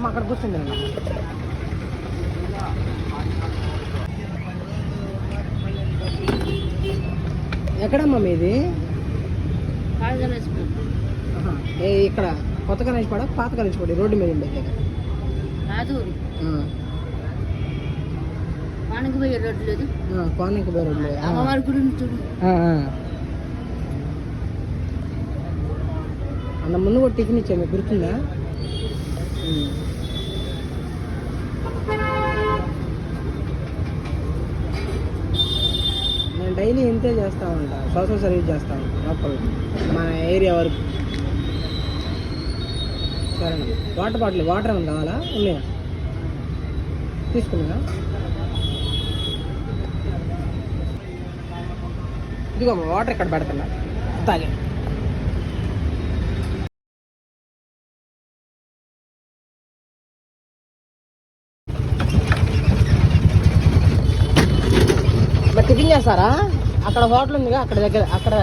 అమ్మ అక్కడ కూర్చుంది ఎక్కడమ్మా మీది? ఇక్కడ కొత్త కనేసిపాడ పాత కనేసిపాడు రోడ్డు మీద వానకి పోయే రోడ్డు లేదు. కోనకి పోయి రోడ్డు ఆ. అమ్మవారి గుడి చూడు. అన్న ముందు కూడా టిఫిన్ ఇచ్చా మీకు గుర్తుందా. నేను డైలీ ఇంతే చేస్తా ఉంటా. సోషల్ సర్వీస్ చేస్తా ఉంటా. లోపల మన ఏరియా వరకు. సరే వాటర్ బాటిల్ వాటర్ ఏమైనా కావాలా? ఉన్నాయా? తీసుకున్నా ఇదిగో వాటర్ ఇక్కడ పెడుతున్నా తాగే. మరి టిఫిన్ చేస్తారా? అక్కడ హోటల్ ఉందిగా అక్కడ దగ్గర అక్కడ